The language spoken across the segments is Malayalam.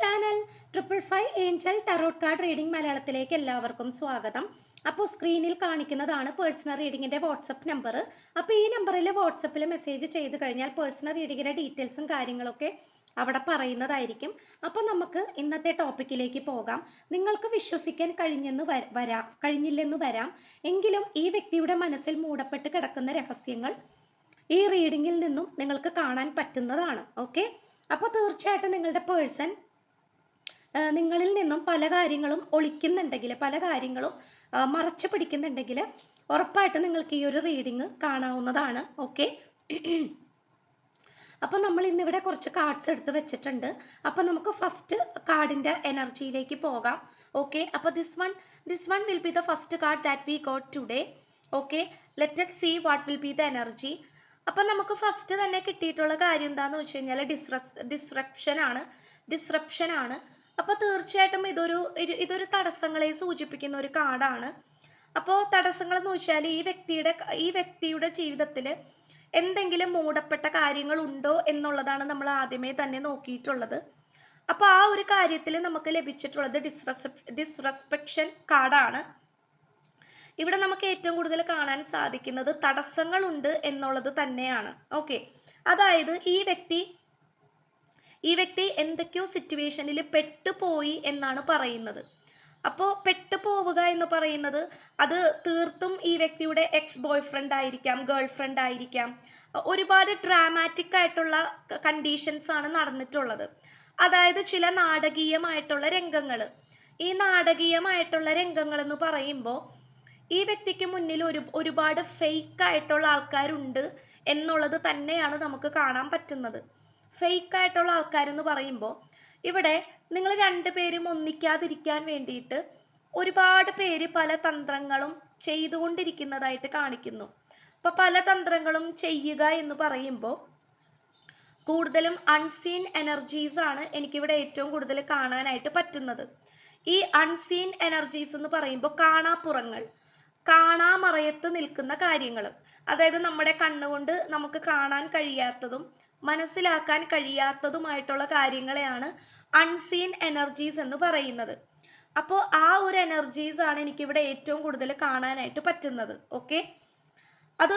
Channel triple five angel tarot card reading മലയാളത്തിലേക്ക് എല്ലാവർക്കും സ്വാഗതം. അപ്പോൾ സ്ക്രീനിൽ കാണിക്കുന്നതാണ് പേഴ്സണൽ റീഡിങ്ങിന്റെ വാട്സപ്പ് നമ്പർ അപ്പോൾ ഈ നമ്പറിൽ വാട്സപ്പിൽ മെസ്സേജ് ചെയ്ത് കഴിഞ്ഞാൽ പേഴ്സണൽ റീഡിങ്ങിന്റെ ഡീറ്റെയിൽസും കാര്യങ്ങളൊക്കെ അവിടെ പറയുന്നതായിരിക്കും. അപ്പോൾ നമുക്ക് ഇന്നത്തെ ടോപ്പിക്കിലേക്ക് പോകാം. നിങ്ങൾക്ക് വിശ്വസിക്കാൻ കഴിഞ്ഞെന്ന് വരാം കഴിഞ്ഞില്ലെന്ന് വരാം. എങ്കിലും ഈ വ്യക്തിയുടെ മനസ്സിൽ മൂടപ്പെട്ട് കിടക്കുന്ന രഹസ്യങ്ങൾ ഈ റീഡിങ്ങിൽ നിന്നും നിങ്ങൾക്ക് കാണാൻ പറ്റുന്നതാണ്. ഓക്കെ അപ്പോൾ തീർച്ചയായിട്ടും നിങ്ങളുടെ പേഴ്സൺ നിങ്ങളിൽ നിന്നും പല കാര്യങ്ങളും ഒളിക്കുന്നുണ്ടെങ്കിൽ പല കാര്യങ്ങളും മറച്ചു പിടിക്കുന്നുണ്ടെങ്കിൽ ഉറപ്പായിട്ടും നിങ്ങൾക്ക് ഈ ഒരു റീഡിങ് കാണാവുന്നതാണ്. ഓക്കെ അപ്പോൾ നമ്മൾ ഇന്നിവിടെ കുറച്ച് കാർഡ്സ് എടുത്ത് വെച്ചിട്ടുണ്ട്. അപ്പോൾ നമുക്ക് ഫസ്റ്റ് കാർഡിന്റെ എനർജിയിലേക്ക് പോകാം. ഓക്കെ അപ്പോൾ this one this one will be the first card that we got today okay let it see what will be the energy അപ്പം നമുക്ക് ഫസ്റ്റ് തന്നെ കിട്ടിയിട്ടുള്ള കാര്യം എന്താന്ന് വെച്ച് കഴിഞ്ഞാൽ ഡിസ്റസ് ഡിസ്റപ്ഷൻ ആണ്. ഡിസ്റപ്ഷൻ ആണ്. അപ്പോൾ തീർച്ചയായിട്ടും ഇതൊരു ഇതൊരു തടസ്സങ്ങളെ സൂചിപ്പിക്കുന്ന ഒരു കാർഡാണ് അപ്പോൾ തടസ്സങ്ങൾ എന്ന് വെച്ചാൽ ഈ വ്യക്തിയുടെ ഈ വ്യക്തിയുടെ ജീവിതത്തിൽ എന്തെങ്കിലും മൂടപ്പെട്ട കാര്യങ്ങൾ ഉണ്ടോ എന്നുള്ളതാണ് നമ്മൾ ആദ്യമേ തന്നെ നോക്കിയിട്ടുള്ളത്. അപ്പോൾ ആ ഒരു കാര്യത്തിൽ നമുക്ക് ലഭിച്ചിട്ടുള്ളത് ഡിസ്റസ് ഡിസ്റെസ്പെക്ഷൻ കാർഡാണ് ഇവിടെ നമുക്ക് ഏറ്റവും കൂടുതൽ കാണാൻ സാധിക്കുന്നത് തടസ്സങ്ങളുണ്ട് എന്നുള്ളത് തന്നെയാണ്. ഓക്കെ. അതായത് ഈ വ്യക്തി ഈ വ്യക്തി എന്തൊക്കെയോ സിറ്റുവേഷനിൽ പെട്ടുപോയി എന്നാണ് പറയുന്നത്. അപ്പോൾ പെട്ടുപോവുക എന്ന് പറയുന്നത് അത് തീർത്തും ഈ വ്യക്തിയുടെ എക്സ് ബോയ് ഫ്രണ്ട് ആയിരിക്കാം ഗേൾ ഫ്രണ്ട് ആയിരിക്കാം. ഒരുപാട് ഡ്രാമാറ്റിക് ആയിട്ടുള്ള കണ്ടീഷൻസ് ആണ് നടന്നിട്ടുള്ളത്. അതായത് ചില നാടകീയമായിട്ടുള്ള രംഗങ്ങൾ ഈ നാടകീയമായിട്ടുള്ള രംഗങ്ങൾ എന്ന് പറയുമ്പോൾ ഈ വ്യക്തിക്ക് മുന്നിൽ ഒരു ഒരുപാട് ഫേക്ക് ആയിട്ടുള്ള ആൾക്കാരുണ്ട് എന്നുള്ളത് തന്നെയാണ് നമുക്ക് കാണാൻ പറ്റുന്നത്. ഫേക്ക് ആയിട്ടുള്ള ആൾക്കാരെന്ന് പറയുമ്പോൾ ഇവിടെ നിങ്ങൾ രണ്ടുപേരും ഒന്നിക്കാതിരിക്കാൻ വേണ്ടിയിട്ട് ഒരുപാട് പേര് പല തന്ത്രങ്ങളും ചെയ്തുകൊണ്ടിരിക്കുന്നതായിട്ട് കാണിക്കുന്നു. അപ്പോൾ പല തന്ത്രങ്ങളും ചെയ്യുക എന്ന് പറയുമ്പോൾ കൂടുതലും അൺസീൻ എനർജീസ് ആണ് എനിക്കിവിടെ ഏറ്റവും കൂടുതൽ കാണാനായിട്ട് പറ്റുന്നത്. ഈ അൺസീൻ എനർജീസ് എന്ന് പറയുമ്പോൾ കാണാപ്പുറങ്ങൾ കാണാമറയത്ത് നിൽക്കുന്ന കാര്യങ്ങൾ അതായത് നമ്മുടെ കണ്ണുകൊണ്ട് നമുക്ക് കാണാൻ കഴിയാത്തതും മനസ്സിലാക്കാൻ കഴിയാത്തതുമായിട്ടുള്ള കാര്യങ്ങളെയാണ് അൺസീൻ എനർജീസ് എന്ന് പറയുന്നത്. അപ്പോൾ ആ ഒരു എനർജീസ് ആണ് എനിക്കിവിടെ ഏറ്റവും കൂടുതൽ കാണാനായിട്ട് പറ്റുന്നത്. ഓക്കെ അത്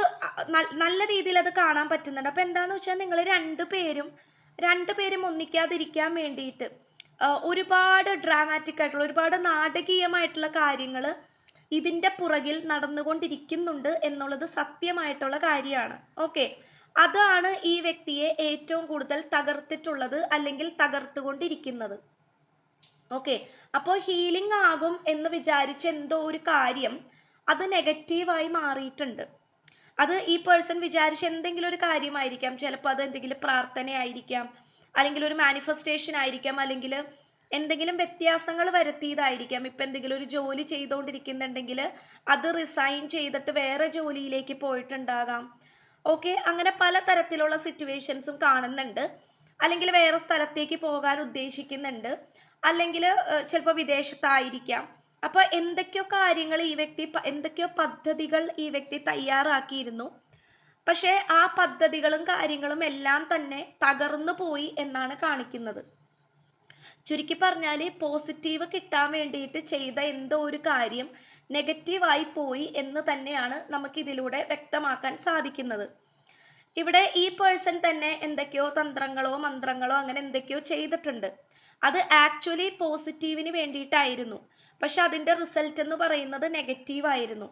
നല്ല രീതിയിൽ അത് കാണാൻ പറ്റുന്നുണ്ട്. അപ്പോൾ എന്താണെന്ന് വെച്ചാൽ നിങ്ങൾ രണ്ട് പേരും രണ്ട് പേരും ഒന്നിക്കാതിരിക്കാൻ വേണ്ടിയിട്ട് ഒരുപാട് ഡ്രാമാറ്റിക് ആയിട്ടുള്ള ഒരുപാട് നാടകീയമായിട്ടുള്ള കാര്യങ്ങൾ ഇതിന്റെ പുറകിൽ നടന്നുകൊണ്ടിരിക്കുന്നുണ്ട് എന്നുള്ളത് സത്യമായിട്ടുള്ള കാര്യമാണ്. ഓക്കെ അതാണ് ഈ വ്യക്തിയെ ഏറ്റവും കൂടുതൽ തകർത്തിട്ടുള്ളത് അല്ലെങ്കിൽ തകർത്തുകൊണ്ടിരിക്കുന്നത്. ഓക്കെ. അപ്പോൾ ഹീലിംഗ് ആകും എന്ന് വിചാരിച്ച എന്തോ ഒരു കാര്യം അത് നെഗറ്റീവായി മാറിയിട്ടുണ്ട്. അത് ഈ പേഴ്സൺ വിചാരിച്ച എന്തെങ്കിലും ഒരു കാര്യമായിരിക്കാം. ചിലപ്പോൾ അത് എന്തെങ്കിലും പ്രാർത്ഥനയായിരിക്കാം. അല്ലെങ്കിൽ ഒരു മാനിഫെസ്റ്റേഷൻ ആയിരിക്കാം. അല്ലെങ്കിൽ എന്തെങ്കിലും വ്യത്യാസങ്ങൾ വരുത്തിയതായിരിക്കാം. ഇപ്പം എന്തെങ്കിലും ഒരു ജോലി ചെയ്തുകൊണ്ടിരിക്കുന്നുണ്ടെങ്കിൽ അത് റിസൈൻ ചെയ്തിട്ട് വേറെ ജോലിയിലേക്ക് പോയിട്ടുണ്ടാകാം. ഓക്കെ അങ്ങനെ പല തരത്തിലുള്ള സിറ്റുവേഷൻസും കാണുന്നുണ്ട്. അല്ലെങ്കിൽ വേറെ സ്ഥലത്തേക്ക് പോകാൻ ഉദ്ദേശിക്കുന്നുണ്ട്. അല്ലെങ്കിൽ ചിലപ്പോൾ വിദേശത്തായിരിക്കാം. അപ്പോൾ എന്തൊക്കെയോ കാര്യങ്ങൾ ഈ വ്യക്തി എന്തൊക്കെയോ പദ്ധതികൾ ഈ വ്യക്തി തയ്യാറാക്കിയിരുന്നു. പക്ഷേ ആ പദ്ധതികളും കാര്യങ്ങളും എല്ലാം തന്നെ തകർന്നു പോയി എന്നാണ് കാണിക്കുന്നത്. ചുരുക്കി പറഞ്ഞാൽ പോസിറ്റീവ് കിട്ടാൻ വേണ്ടിയിട്ട് ചെയ്ത എന്തോ ഒരു കാര്യം നെഗറ്റീവായി പോയി എന്ന് തന്നെയാണ് നമുക്കിതിലൂടെ വ്യക്തമാക്കാൻ സാധിക്കുന്നത്. ഇവിടെ ഈ പേഴ്സൺ തന്നെ എന്തൊക്കെയോ തന്ത്രങ്ങളോ മന്ത്രങ്ങളോ അങ്ങനെ എന്തൊക്കെയോ ചെയ്തിട്ടുണ്ട്. അത് ആക്ച്വലി പോസിറ്റീവിന് വേണ്ടിയിട്ടായിരുന്നു. പക്ഷെ അതിന്റെ റിസൾട്ട് എന്ന് പറയുന്നത് നെഗറ്റീവായിരുന്നു. ആയിരുന്നു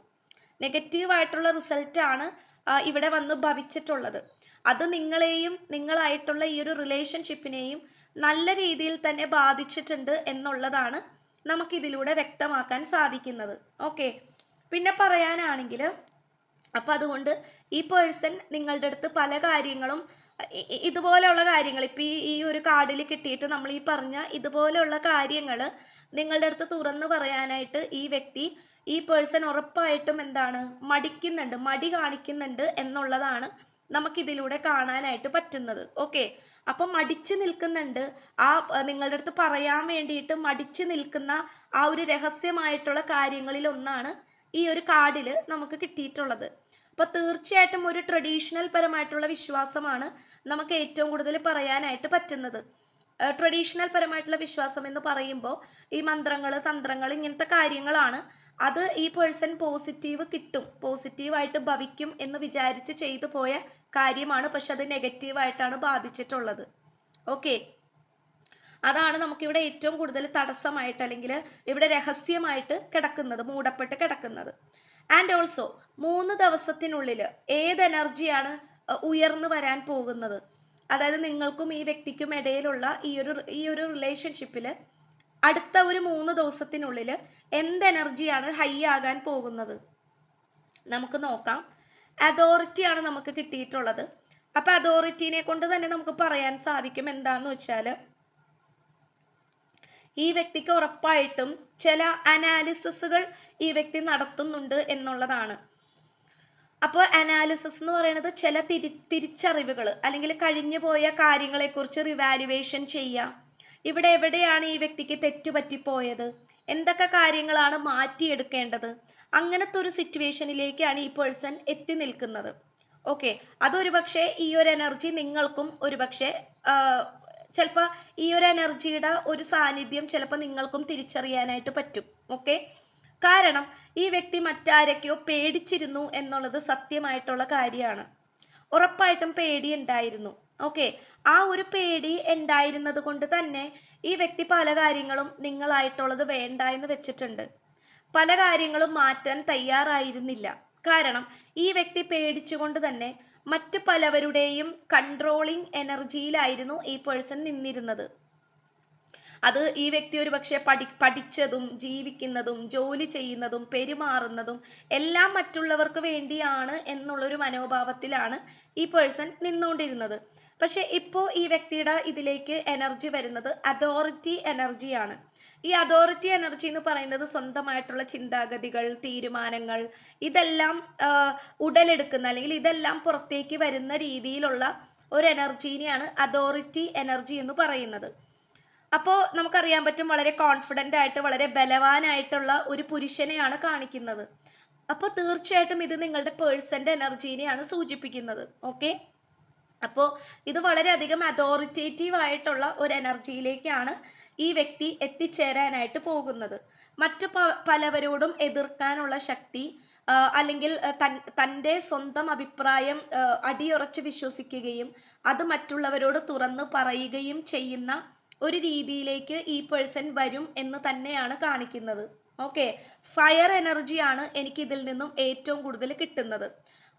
നെഗറ്റീവ് ആയിട്ടുള്ള റിസൾട്ടാണ് ഇവിടെ വന്ന് ഭവിച്ചിട്ടുള്ളത്. അത് നിങ്ങളെയും നിങ്ങളായിട്ടുള്ള ഈ ഒരു റിലേഷൻഷിപ്പിനെയും നല്ല രീതിയിൽ തന്നെ ബാധിച്ചിട്ടുണ്ട് എന്നുള്ളതാണ് നമുക്കിതിലൂടെ വ്യക്തമാക്കാൻ സാധിക്കുന്നത്. ഓക്കെ പിന്നെ പറയാനാണെങ്കിൽ അപ്പം അതുകൊണ്ട് ഈ പേഴ്സൺ നിങ്ങളുടെ അടുത്ത് പല കാര്യങ്ങളും ഇതുപോലെയുള്ള കാര്യങ്ങൾ ഇപ്പം ഈ ഈ ഒരു കാർഡിൽ കിട്ടിയിട്ട് നമ്മൾ ഈ പറഞ്ഞ ഇതുപോലെയുള്ള കാര്യങ്ങൾ നിങ്ങളുടെ അടുത്ത് തുറന്നു പറയാനായിട്ട് ഈ വ്യക്തി ഈ പേഴ്സൺ ഉറപ്പായിട്ടും എന്താണ് മടിക്കുന്നുണ്ട് മടി കാണിക്കുന്നുണ്ട് എന്നുള്ളതാണ് നമുക്കിതിലൂടെ കാണാനായിട്ട് പറ്റുന്നത്. ഓക്കെ അപ്പം മടിച്ചു നിൽക്കുന്നുണ്ട്. ആ നിങ്ങളുടെ അടുത്ത് പറയാൻ വേണ്ടിയിട്ട് മടിച്ചു നിൽക്കുന്ന ആ ഒരു രഹസ്യമായിട്ടുള്ള കാര്യങ്ങളിൽ ഒന്നാണ് ഈ ഒരു കാർഡിൽ നമുക്ക് കിട്ടിയിട്ടുള്ളത്. അപ്പോൾ തീർച്ചയായിട്ടും ഒരു ട്രഡീഷണൽ പരമായിട്ടുള്ള വിശ്വാസമാണ് നമുക്ക് ഏറ്റവും കൂടുതൽ പറയാനായിട്ട് പറ്റുന്നത്. ട്രഡീഷണൽ പരമായിട്ടുള്ള വിശ്വാസം എന്ന് പറയുമ്പോൾ ഈ മന്ത്രങ്ങൾ തന്ത്രങ്ങൾ ഇങ്ങനത്തെ കാര്യങ്ങളാണ്. അത് ഈ പേഴ്സൺ പോസിറ്റീവ് കിട്ടും പോസിറ്റീവായിട്ട് ഭവിക്കും എന്ന് വിചാരിച്ച് ചെയ്തു പോയ കാര്യമാണ്. പക്ഷെ അത് നെഗറ്റീവായിട്ടാണ് ബാധിച്ചിട്ടുള്ളത്. ഓക്കെ അതാണ് നമുക്കിവിടെ ഏറ്റവും കൂടുതൽ തടസ്സമായിട്ട് അല്ലെങ്കിൽ ഇവിടെ രഹസ്യമായിട്ട് കിടക്കുന്നത് മൂടപ്പെട്ട് കിടക്കുന്നത്. ആൻഡ് ഓൾസോ മൂന്ന് ദിവസത്തിനുള്ളിൽ ഏത് എനർജിയാണ് ഉയർന്നു വരാൻ പോകുന്നത്? അതായത് നിങ്ങൾക്കും ഈ വ്യക്തിക്കും ഇടയിലുള്ള ഈ ഒരു ഈ ഒരു റിലേഷൻഷിപ്പിൽ അടുത്ത ഒരു മൂന്ന് ദിവസത്തിനുള്ളിൽ എന്ത് എനർജിയാണ് ഹൈ ആകാൻ പോകുന്നത്? നമുക്ക് നോക്കാം. അതോറിറ്റിയാണ് നമുക്ക് കിട്ടിയിട്ടുള്ളത്. അപ്പൊ അതോറിറ്റിനെ കൊണ്ട് തന്നെ നമുക്ക് പറയാൻ സാധിക്കും എന്താന്ന് വെച്ചാൽ ഈ വ്യക്തിക്ക് ഉറപ്പായിട്ടും ചില അനാലിസിസുകൾ ഈ വ്യക്തി നടത്തുന്നുണ്ട് എന്നുള്ളതാണ്. അപ്പോൾ അനാലിസിസ് എന്ന് പറയുന്നത് ചില തിരി തിരിച്ചറിവുകൾ അല്ലെങ്കിൽ കഴിഞ്ഞു പോയ കാര്യങ്ങളെക്കുറിച്ച് റിവാലുവേഷൻ ചെയ്യുക ഇവിടെ എവിടെയാണ് ഈ വ്യക്തിക്ക് തെറ്റുപറ്റിപ്പോയത്? എന്തൊക്കെ കാര്യങ്ങളാണ് മാറ്റിയെടുക്കേണ്ടത്? അങ്ങനത്തെ ഒരു സിറ്റുവേഷനിലേക്കാണ് ഈ പേഴ്സൺ എത്തി നിൽക്കുന്നത്. ഓക്കെ അതൊരു പക്ഷേ ഈ ഒരു എനർജി നിങ്ങൾക്കും ഒരു പക്ഷേ ചിലപ്പോൾ ഈ ഒരു എനർജിയുടെ ഒരു സാന്നിധ്യം ചിലപ്പോൾ നിങ്ങൾക്കും തിരിച്ചറിയാനായിട്ട് പറ്റും. ഓക്കെ കാരണം ഈ വ്യക്തി മറ്റാരൊക്കെയോ പേടിച്ചിരുന്നു എന്നുള്ളത് സത്യമായിട്ടുള്ള കാര്യമാണ്. ഉറപ്പായിട്ടും പേടി ഉണ്ടായിരുന്നു. ഓക്കെ ആ ഒരു പേടി ഉണ്ടായിരുന്നത് കൊണ്ട് തന്നെ ഈ വ്യക്തി പല കാര്യങ്ങളും നിങ്ങളായിട്ടുള്ളത് വേണ്ട എന്ന് വെച്ചിട്ടുണ്ട്. പല കാര്യങ്ങളും മാറ്റാൻ തയ്യാറായിരുന്നില്ല. കാരണം ഈ വ്യക്തി പേടിച്ചുകൊണ്ട് തന്നെ മറ്റു പലവരുടെയും കൺട്രോളിങ് എനർജിയിലായിരുന്നു ഈ പേഴ്സൺ നിന്നിരുന്നത്. അത് ഈ വ്യക്തി ഒരു പക്ഷേ പഠി പഠിച്ചതും ജീവിക്കുന്നതും ജോലി ചെയ്യുന്നതും പെരുമാറുന്നതും എല്ലാം മറ്റുള്ളവർക്ക് വേണ്ടിയാണ് എന്നുള്ളൊരു മനോഭാവത്തിലാണ് ഈ പേഴ്സൺ നിന്നുകൊണ്ടിരുന്നത്. പക്ഷെ ഇപ്പോൾ ഈ വ്യക്തിയുടെ ഇതിലേക്ക് എനർജി വരുന്നത് അതോറിറ്റി എനർജിയാണ്. ഈ അതോറിറ്റി എനർജി എന്ന് പറയുന്നത് സ്വന്തമായിട്ടുള്ള ചിന്താഗതികൾ തീരുമാനങ്ങൾ ഇതെല്ലാം ഉടലെടുക്കുന്ന അല്ലെങ്കിൽ ഇതെല്ലാം പുറത്തേക്ക് വരുന്ന രീതിയിലുള്ള ഒരു എനർജീനെയാണ് അതോറിറ്റി എനർജി എന്ന് പറയുന്നത്. അപ്പോൾ നമുക്കറിയാൻ പറ്റും വളരെ കോൺഫിഡന്റ് ആയിട്ട് വളരെ ബലവാനായിട്ടുള്ള ഒരു പുരുഷനെയാണ് കാണിക്കുന്നത്. അപ്പോൾ തീർച്ചയായിട്ടും ഇത് നിങ്ങളുടെ പേഴ്സന്റെ എനർജീനെയാണ് സൂചിപ്പിക്കുന്നത്. ഓക്കെ? അപ്പോ ഇത് വളരെയധികം അതോറിറ്റേറ്റീവ് ആയിട്ടുള്ള ഒരു എനർജിയിലേക്കാണ് ഈ വ്യക്തി എത്തിച്ചേരാനായിട്ട് പോകുന്നത്. മറ്റു പലവരോടും എതിർക്കാനുള്ള ശക്തി അല്ലെങ്കിൽ തൻ തന്റെ സ്വന്തം അഭിപ്രായം അടിയുറച്ച് വിശ്വസിക്കുകയും അത് മറ്റുള്ളവരോട് തുറന്ന് പറയുകയും ചെയ്യുന്ന ഒരു രീതിയിലേക്ക് ഈ പേഴ്സൺ വരും എന്ന് തന്നെയാണ് കാണിക്കുന്നത്. ഓക്കെ ഫയർ എനർജിയാണ് എനിക്ക് ഇതിൽ നിന്നും ഏറ്റവും കൂടുതൽ കിട്ടുന്നത്.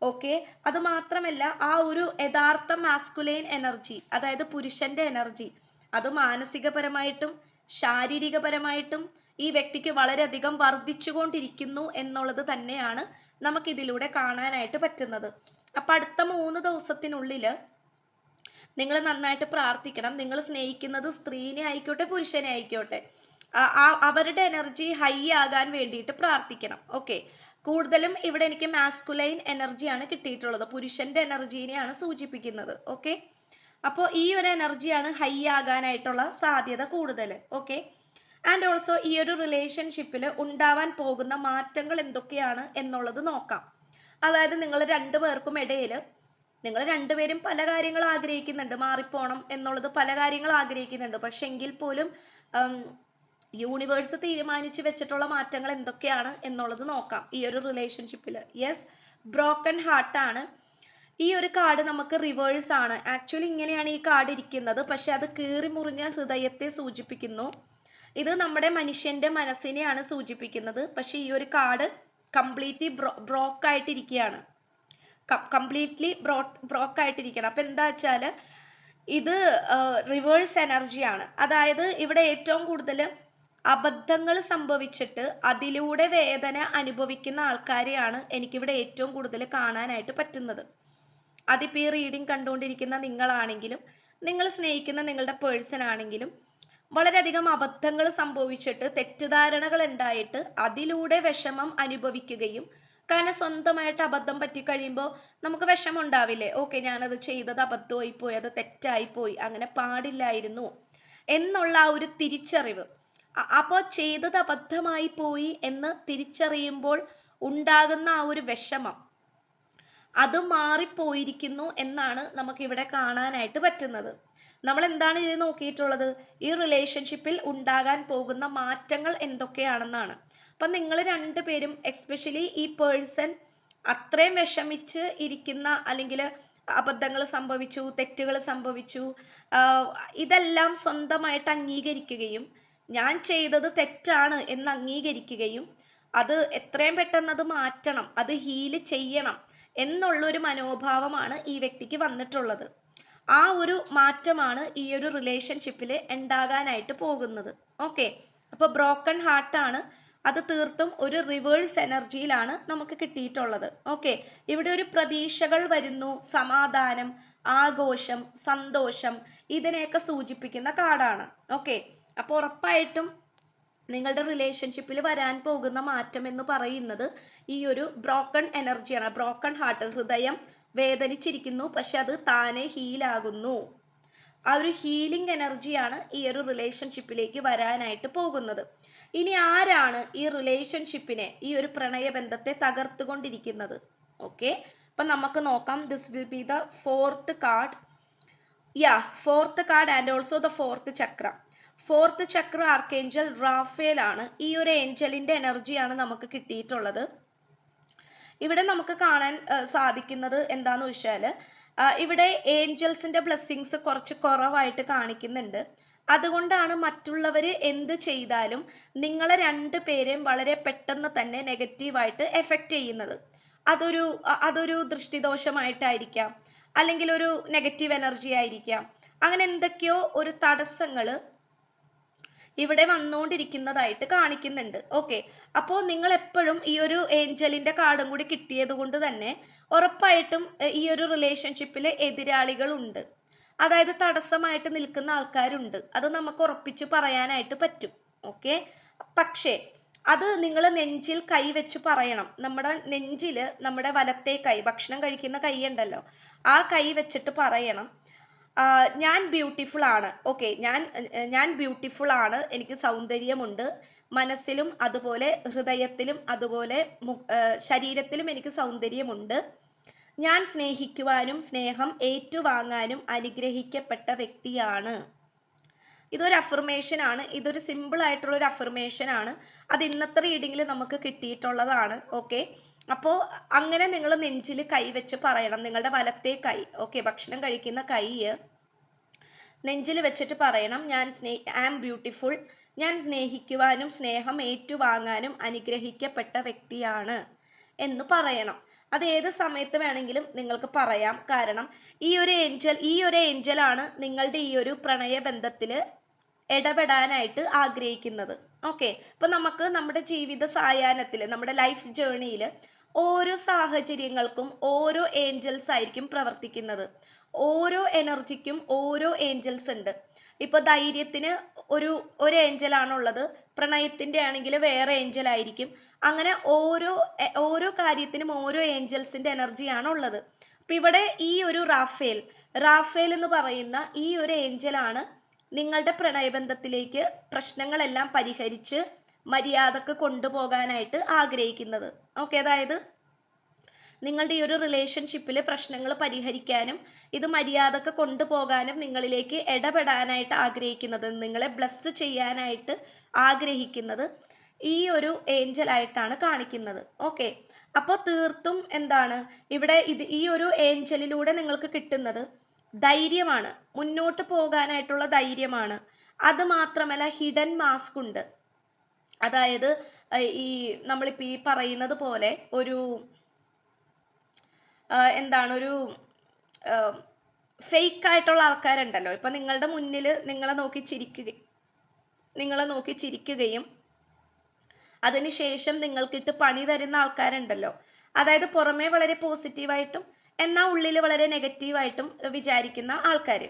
ഓക്കെ അത് മാത്രമല്ല ആ ഒരു യഥാർത്ഥ മാസ്കുലൈൻ എനർജി അതായത് പുരുഷന്റെ എനർജി അത് മാനസികപരമായിട്ടും ശാരീരികപരമായിട്ടും ഈ വ്യക്തിക്ക് വളരെയധികം വർദ്ധിച്ചുകൊണ്ടിരിക്കുന്നു എന്നുള്ളത് തന്നെയാണ് നമുക്കിതിലൂടെ കാണാനായിട്ട് പറ്റുന്നത്. അപ്പം അടുത്ത മൂന്ന് ദിവസത്തിനുള്ളിൽ നിങ്ങൾ നന്നായിട്ട് പ്രാർത്ഥിക്കണം. നിങ്ങൾ സ്നേഹിക്കുന്നത് സ്ത്രീനെ ആയിക്കോട്ടെ പുരുഷനെ ആയിക്കോട്ടെ. അവരുടെ എനർജി ഹൈ ആകാൻ വേണ്ടിയിട്ട് പ്രാർത്ഥിക്കണം. ഓക്കെ കൂടുതലും ഇവിടെ എനിക്ക് മാസ്കുലൈൻ എനർജിയാണ് കിട്ടിയിട്ടുള്ളത്. പുരുഷന്റെ എനർജീനെയാണ് സൂചിപ്പിക്കുന്നത്. ഓക്കെ അപ്പോൾ ഈ ഒരു എനർജിയാണ് ഹൈ ആകാനായിട്ടുള്ള സാധ്യത കൂടുതൽ ഓക്കെ ആൻഡ് ഓൾസോ ഈ ഒരു റിലേഷൻഷിപ്പിൽ ഉണ്ടാവാൻ പോകുന്ന മാറ്റങ്ങൾ എന്തൊക്കെയാണ് എന്നുള്ളത് നോക്കാം. അതായത് നിങ്ങൾ രണ്ടു പേർക്കും ഇടയിൽ നിങ്ങൾ രണ്ടുപേരും പല കാര്യങ്ങൾ ആഗ്രഹിക്കുന്നുണ്ട് മാറിപ്പോണം എന്നുള്ളത് പല കാര്യങ്ങൾ ആഗ്രഹിക്കുന്നുണ്ട്. പക്ഷെ എങ്കിൽ പോലും യൂണിവേഴ്സ് തീരുമാനിച്ചു വെച്ചിട്ടുള്ള മാറ്റങ്ങൾ എന്തൊക്കെയാണ് എന്നുള്ളത് നോക്കാം. ഈ ഒരു റിലേഷൻഷിപ്പിൽ യെസ് ബ്രോക്കൺ ഹാർട്ടാണ് ഈ ഒരു കാർഡ് നമുക്ക് റിവേഴ്സ് ആണ്. ആക്ച്വലി ഇങ്ങനെയാണ് ഈ കാർഡ് ഇരിക്കുന്നത്. പക്ഷെ അത് കീറി മുറിഞ്ഞ ഹൃദയത്തെ സൂചിപ്പിക്കുന്നു. ഇത് നമ്മുടെ മനുഷ്യന്റെ മനസ്സിനെയാണ് സൂചിപ്പിക്കുന്നത്. പക്ഷെ ഈ ഒരു കാർഡ് കംപ്ലീറ്റ്ലി ബ്രോ ബ്രോക്ക് ആയിട്ടിരിക്കുകയാണ്. കംപ്ലീറ്റ്ലി ബ്രോ ബ്രോക്ക് ആയിട്ടിരിക്കണം. അപ്പം എന്താ വെച്ചാൽ ഇത് റിവേഴ്സ് എനർജിയാണ് അതായത് ഇവിടെ ഏറ്റവും കൂടുതൽ അബദ്ധങ്ങൾ സംഭവിച്ചിട്ട് അതിലൂടെ വേദന അനുഭവിക്കുന്ന ആൾക്കാരെയാണ് എനിക്കിവിടെ ഏറ്റവും കൂടുതൽ കാണാനായിട്ട് പറ്റുന്നത്. അതിപ്പോൾ ഈ റീഡിങ് കണ്ടുകൊണ്ടിരിക്കുന്ന നിങ്ങളാണെങ്കിലും നിങ്ങൾ സ്നേഹിക്കുന്ന നിങ്ങളുടെ പേഴ്സൺ ആണെങ്കിലും വളരെയധികം അബദ്ധങ്ങൾ സംഭവിച്ചിട്ട് തെറ്റിദ്ധാരണകൾ ഉണ്ടായിട്ട് അതിലൂടെ വിഷമം അനുഭവിക്കുകയും കാരണം സ്വന്തമായിട്ട് അബദ്ധം പറ്റിക്കഴിയുമ്പോൾ നമുക്ക് വിഷമം ഉണ്ടാവില്ലേ? ഓക്കെ ഞാനത് ചെയ്തത് അബദ്ധമായി പോയി അത് തെറ്റായി പോയി അങ്ങനെ പാടില്ലായിരുന്നു എന്നുള്ള ആ ഒരു തിരിച്ചറിവ്. അപ്പോൾ ചെയ്തത് അബദ്ധമായി പോയി എന്ന് തിരിച്ചറിയുമ്പോൾ ഉണ്ടാകുന്ന ആ ഒരു വിഷമം അത് മാറിപ്പോയിരിക്കുന്നു എന്നാണ് നമുക്കിവിടെ കാണാനായിട്ട് പറ്റുന്നത്. നമ്മൾ എന്താണ് ഇത് നോക്കിയിട്ടുള്ളത്? ഈ റിലേഷൻഷിപ്പിൽ ഉണ്ടാകാൻ പോകുന്ന മാറ്റങ്ങൾ എന്തൊക്കെയാണെന്നാണ്. അപ്പം നിങ്ങൾ രണ്ടുപേരും എക്സ്പെഷ്യലി ഈ പേഴ്സൺ അത്രയും വിഷമിച്ച് ഇരിക്കുന്ന അല്ലെങ്കിൽ അബദ്ധങ്ങൾ സംഭവിച്ചു തെറ്റുകൾ സംഭവിച്ചു ഇതെല്ലാം സ്വന്തമായിട്ട് അംഗീകരിക്കുകയും ഞാൻ ചെയ്തത് തെറ്റാണ് എന്ന് അംഗീകരിക്കുകയും അത് എത്രയും പെട്ടെന്ന് അത് മാറ്റണം അത് ഹീൽ ചെയ്യണം എന്നുള്ളൊരു മനോഭാവമാണ് ഈ വ്യക്തിക്ക് വന്നിട്ടുള്ളത്. ആ ഒരു മാറ്റമാണ് ഈ ഒരു റിലേഷൻഷിപ്പിൽ ഉണ്ടാകാനായിട്ട് പോകുന്നത്. ഓക്കെ അപ്പോൾ ബ്രോക്കൺ ഹാർട്ടാണ് അത് തീർത്തും ഒരു റിവേഴ്സ് എനർജിയിലാണ് നമുക്ക് കിട്ടിയിട്ടുള്ളത്. ഓക്കെ ഇവിടെ ഒരു പ്രതീക്ഷകൾ വരുന്നു. സമാധാനം ആഘോഷം സന്തോഷം ഇതിനെയൊക്കെ സൂചിപ്പിക്കുന്ന കാർഡാണ് ഓക്കെ അപ്പോൾ ഉറപ്പായിട്ടും നിങ്ങളുടെ റിലേഷൻഷിപ്പിൽ വരാൻ പോകുന്ന മാറ്റം എന്ന് പറയുന്നത് ഈ ഒരു ബ്രോക്കൺ എനർജിയാണ് ബ്രോക്കൺ ഹാർട്ട് ഹൃദയം വേദനിച്ചിരിക്കുന്നു. പക്ഷെ അത് താനെ ഹീലാകുന്നു ആ ഒരു ഹീലിംഗ് എനർജിയാണ് ഈ ഒരു റിലേഷൻഷിപ്പിലേക്ക് വരാനായിട്ട് പോകുന്നത്. ഇനി ആരാണ് ഈ റിലേഷൻഷിപ്പിനെ ഈ ഒരു പ്രണയബന്ധത്തെ തകർത്തുകൊണ്ടിരിക്കുന്നത്? ഓക്കെ അപ്പം നമുക്ക് നോക്കാം. This will be the fourth card yeah fourth card and also the fourth chakra. Fourth chakra archangel Raphael ആണ്. ഈ ഒരു ഏഞ്ചലിന്റെ എനർജിയാണ് നമുക്ക് കിട്ടിയിട്ടുള്ളത്. ഇവിടെ നമുക്ക് കാണാൻ സാധിക്കുന്നത് എന്താന്ന് വെച്ചാൽ ഇവിടെ ഏഞ്ചൽസിന്റെ ബ്ലെസ്സിങ്സ് കുറച്ച് കുറവായിട്ട് കാണിക്കുന്നുണ്ട്. അതുകൊണ്ടാണ് മറ്റുള്ളവർ എന്ത് ചെയ്താലും നിങ്ങളെ രണ്ട് പേരെയും വളരെ പെട്ടെന്ന് തന്നെ നെഗറ്റീവായിട്ട് എഫക്റ്റ് ചെയ്യുന്നത്. അതൊരു അതൊരു ദൃഷ്ടിദോഷമായിട്ടായിരിക്കാം. അല്ലെങ്കിൽ ഒരു നെഗറ്റീവ് എനർജി ആയിരിക്കാം. അങ്ങനെ എന്തൊക്കെയോ ഒരു തടസ്സങ്ങൾ ഇവിടെ വന്നുകൊണ്ടിരിക്കുന്നതായിട്ട് കാണിക്കുന്നുണ്ട്. ഓക്കെ അപ്പോൾ നിങ്ങൾ എപ്പോഴും ഈ ഒരു ഏഞ്ചലിന്റെ കാർഡും കൂടി കിട്ടിയത് കൊണ്ട് തന്നെ ഉറപ്പായിട്ടും ഈ ഒരു റിലേഷൻഷിപ്പിൽ എതിരാളികളുണ്ട്. അതായത് തടസ്സമായിട്ട് നിൽക്കുന്ന ആൾക്കാരുണ്ട്. അത് നമുക്ക് ഉറപ്പിച്ച് പറയാനായിട്ട് പറ്റും. ഓക്കെ? പക്ഷേ അത് നിങ്ങൾ നെഞ്ചിൽ കൈ വെച്ച് പറയണം. നമ്മുടെ നെഞ്ചിൽ നമ്മുടെ വലത്തെ കൈ ഭക്ഷണം കഴിക്കുന്ന കൈ ഉണ്ടല്ലോ. ആ കൈ വെച്ചിട്ട് പറയണം. ഞാൻ ബ്യൂട്ടിഫുൾ ആണ്. ഓക്കെ ഞാൻ ഞാൻ ബ്യൂട്ടിഫുൾ ആണ്. എനിക്ക് സൗന്ദര്യമുണ്ട്. മനസ്സിലും അതുപോലെ ഹൃദയത്തിലും അതുപോലെ ശരീരത്തിലും എനിക്ക് സൗന്ദര്യമുണ്ട്. ഞാൻ സ്നേഹിക്കുവാനും സ്നേഹം ഏറ്റുവാങ്ങാനും അനുഗ്രഹിക്കപ്പെട്ട വ്യക്തിയാണ്. ഇതൊരു അഫർമേഷൻ ആണ്. ഇതൊരു സിമ്പിൾ ആയിട്ടുള്ള ഒരു അഫർമേഷൻ ആണ്. അത് ഇന്നത്തെ റീഡിങ്ങിൽ നമുക്ക് കിട്ടിയിട്ടുള്ളതാണ്. ഓക്കെ അപ്പോൾ അങ്ങനെ നിങ്ങൾ നെഞ്ചിൽ കൈ വെച്ച് പറയണം. നിങ്ങളുടെ വലത്തെ കൈ ഓക്കെ ഭക്ഷണം കഴിക്കുന്ന കൈ നെഞ്ചിൽ വെച്ചിട്ട് പറയണം. ഞാൻ സ്നേ ആം ബ്യൂട്ടിഫുൾ ഞാൻ സ്നേഹിക്കുവാനും സ്നേഹം ഏറ്റുവാങ്ങാനും അനുഗ്രഹിക്കപ്പെട്ട വ്യക്തിയാണ് എന്ന് പറയണം. അത് ഏത് സമയത്ത് വേണമെങ്കിലും നിങ്ങൾക്ക് പറയാം. കാരണം ഈ ഒരു ഏഞ്ചൽ ഈ ഒരു ഏഞ്ചലാണ് നിങ്ങളുടെ ഈ ഒരു പ്രണയബന്ധത്തിൽ ഇടപെടാനായിട്ട് ആഗ്രഹിക്കുന്നത്. ഓക്കെ ഇപ്പൊ നമുക്ക് നമ്മുടെ ജീവിത സായാഹ്നത്തിൽ നമ്മുടെ ലൈഫ് ജേണിയിൽ ഓരോ സാഹചര്യങ്ങൾക്കും ഓരോ ഏഞ്ചൽസ് ആയിരിക്കും പ്രവർത്തിക്കുന്നത്. ഓരോ എനർജിക്കും ഓരോ ഏഞ്ചൽസ് ഉണ്ട്. ഇപ്പൊ ധൈര്യത്തിന് ഒരു ഒരു ഏഞ്ചലാണുള്ളത് പ്രണയത്തിന്റെ ആണെങ്കിൽ വേറെ ഏഞ്ചൽ ആയിരിക്കും. അങ്ങനെ ഓരോ ഓരോ കാര്യത്തിനും ഓരോ ഏഞ്ചൽസിന്റെ എനർജിയാണ് ഉള്ളത്. അപ്പൊ ഇവിടെ ഈ ഒരു റാഫേൽ റാഫേൽ എന്ന് പറയുന്ന ഈ ഒരു ഏഞ്ചലാണ് നിങ്ങളുടെ പ്രണയബന്ധത്തിലേക്ക് പ്രശ്നങ്ങളെല്ലാം പരിഹരിച്ച് മര്യാദയ്ക്ക് കൊണ്ടുപോകാനായിട്ട് ആഗ്രഹിക്കുന്നത്. ഓക്കെ അതായത് നിങ്ങളുടെ ഈ ഒരു റിലേഷൻഷിപ്പിൽ പ്രശ്നങ്ങൾ പരിഹരിക്കാനും ഇത് മര്യാദയ്ക്ക് കൊണ്ടുപോകാനും നിങ്ങളിലേക്ക് ഇടപെടാനായിട്ട് ആഗ്രഹിക്കുന്നത് നിങ്ങളെ ബ്ലസ് ചെയ്യാനായിട്ട് ആഗ്രഹിക്കുന്നത് ഈ ഒരു ഏഞ്ചൽ ആയിട്ടാണ് കാണിക്കുന്നത്. ഓക്കെ അപ്പോൾ തീർത്തും എന്താണ്? ഇവിടെ ഇത് ഈ ഒരു ഏഞ്ചലിലൂടെ നിങ്ങൾക്ക് കിട്ടുന്നത് ധൈര്യമാണ്. മുന്നോട്ട് പോകാനായിട്ടുള്ള ധൈര്യമാണ്. അത് മാത്രമല്ല ഹിഡൻ മാസ്ക് ഉണ്ട്. അതായത് ഈ നമ്മളിപ്പോൾ ഈ പറയുന്നത് പോലെ ഒരു എന്താണ് ഒരു ഫേക്ക് ആയിട്ടുള്ള ആൾക്കാരുണ്ടല്ലോ. ഇപ്പൊ നിങ്ങളുടെ മുന്നിൽ നിങ്ങളെ നോക്കി ചിരിക്കുക നിങ്ങളെ നോക്കി ചിരിക്കുകയും അതിനുശേഷം നിങ്ങൾക്കിട്ട് പണി തരുന്ന ആൾക്കാരുണ്ടല്ലോ. അതായത് പുറമേ വളരെ പോസിറ്റീവായിട്ടും എന്നാൽ ഉള്ളിൽ വളരെ നെഗറ്റീവായിട്ടും വിചാരിക്കുന്ന ആൾക്കാർ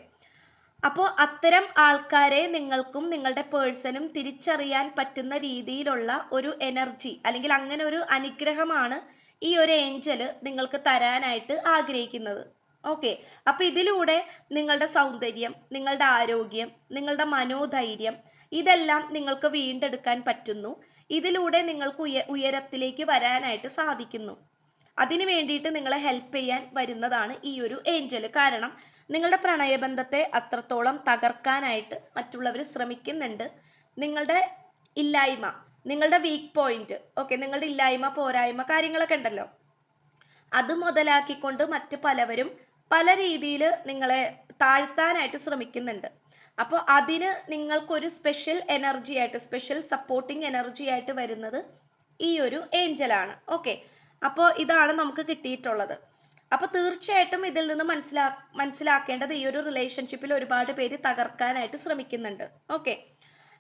അപ്പോൾ അത്തരം ആൾക്കാരെ നിങ്ങൾക്കും നിങ്ങളുടെ പേഴ്സണും തിരിച്ചറിയാൻ പറ്റുന്ന രീതിയിലുള്ള ഒരു എനർജി അല്ലെങ്കിൽ അങ്ങനെ ഒരു അനുഗ്രഹമാണ് ഈ ഒരു ഏഞ്ചൽ നിങ്ങൾക്ക് തരാനായിട്ട് ആഗ്രഹിക്കുന്നത്. ഓക്കെ. അപ്പോൾ ഇതിലൂടെ നിങ്ങളുടെ സൗന്ദര്യം നിങ്ങളുടെ ആരോഗ്യം നിങ്ങളുടെ മനോധൈര്യം ഇതെല്ലാം നിങ്ങൾക്ക് വീണ്ടെടുക്കാൻ പറ്റുന്നു. ഇതിലൂടെ നിങ്ങൾക്ക് ഉയ ഉയരത്തിലേക്ക് വരാനായിട്ട് സാധിക്കുന്നു. അതിനു വേണ്ടിയിട്ട് നിങ്ങളെ ഹെൽപ്പ് ചെയ്യാൻ വരുന്നതാണ് ഈ ഒരു ഏഞ്ചൽ കാരണം നിങ്ങളുടെ പ്രണയബന്ധത്തെ അത്രത്തോളം തകർക്കാനായിട്ട് മറ്റുള്ളവർ ശ്രമിക്കുന്നുണ്ട്. നിങ്ങളുടെ ഇല്ലായ്മ നിങ്ങളുടെ വീക്ക് പോയിന്റ് ഓക്കെ നിങ്ങളുടെ ഇല്ലായ്മ പോരായ്മ കാര്യങ്ങളൊക്കെ ഉണ്ടല്ലോ. അത് മുതലാക്കിക്കൊണ്ട് മറ്റ് പലവരും പല രീതിയിൽ നിങ്ങളെ താഴ്ത്താനായിട്ട് ശ്രമിക്കുന്നുണ്ട്. അപ്പോൾ അതിന് നിങ്ങൾക്കൊരു സ്പെഷ്യൽ എനർജി ആയിട്ട് സ്പെഷ്യൽ സപ്പോർട്ടിങ് എനർജി ആയിട്ട് വരുന്നത് ഈ ഒരു ഏഞ്ചലാണ് ഓക്കെ അപ്പോൾ ഇതാണ് നമുക്ക് കിട്ടിയിട്ടുള്ളത്. അപ്പോൾ തീർച്ചയായിട്ടും ഇതിൽ നിന്ന് മനസ്സിലാ മനസ്സിലാക്കേണ്ടത് ഈ ഒരു റിലേഷൻഷിപ്പിൽ ഒരുപാട് പേര് തകർക്കാനായിട്ട് ശ്രമിക്കുന്നുണ്ട്. ഓക്കെ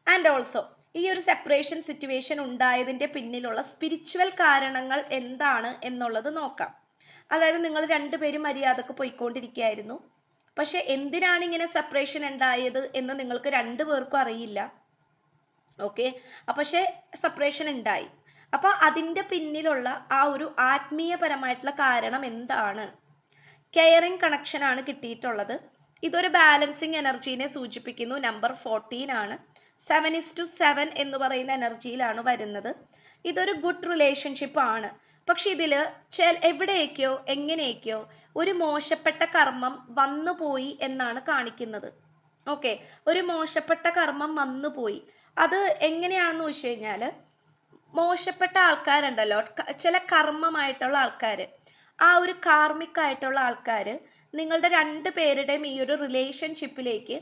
ആൻഡ് ഓൾസോ ഈ ഒരു സെപ്പറേഷൻ സിറ്റുവേഷൻ ഉണ്ടായതിന്റെ പിന്നിലുള്ള സ്പിരിച്വൽ കാരണങ്ങൾ എന്താണ് എന്നുള്ളത് നോക്കാം. അതായത് നിങ്ങൾ രണ്ടുപേരും മര്യാദയ്ക്ക് പോയിക്കൊണ്ടിരിക്കുകയായിരുന്നു. പക്ഷെ എന്തിനാണ് ഇങ്ങനെ സെപ്പറേഷൻ ഉണ്ടായത് എന്ന് നിങ്ങൾക്ക് രണ്ടു പേർക്കും അറിയില്ല. ഓക്കെ പക്ഷെ സെപ്പറേഷൻ ഉണ്ടായി. അപ്പൊ അതിന്റെ പിന്നിലുള്ള ആ ഒരു ആത്മീയപരമായിട്ടുള്ള കാരണം എന്താണ്? കെയറിങ് കണക്ഷൻ ആണ് കിട്ടിയിട്ടുള്ളത്. ഇതൊരു ബാലൻസിങ് എനർജീനെ സൂചിപ്പിക്കുന്നു. നമ്പർ ഫോർട്ടീൻ ആണ്. സെവൻ ഇസ് ടു സെവൻ എന്ന് പറയുന്ന എനർജിയിലാണ് വരുന്നത്. ഇതൊരു ഗുഡ് റിലേഷൻഷിപ്പ് ആണ്. പക്ഷെ ഇതിൽ ചെ എവിടെയൊക്കെയോ എങ്ങനെയൊക്കെയോ ഒരു മോശപ്പെട്ട കർമ്മം വന്നുപോയി എന്നാണ് കാണിക്കുന്നത്. ഓക്കെ ഒരു മോശപ്പെട്ട കർമ്മം വന്നുപോയി അത് എങ്ങനെയാണെന്ന് വെച്ച് കഴിഞ്ഞാൽ മോശപ്പെട്ട ആൾക്കാരുണ്ടല്ലോ ചില കർമ്മമായിട്ടുള്ള ആൾക്കാർ ആ ഒരു കാർമിക്കായിട്ടുള്ള ആൾക്കാർ നിങ്ങളുടെ രണ്ട് പേരുടെയും ഈ ഒരു റിലേഷൻഷിപ്പിലേക്ക്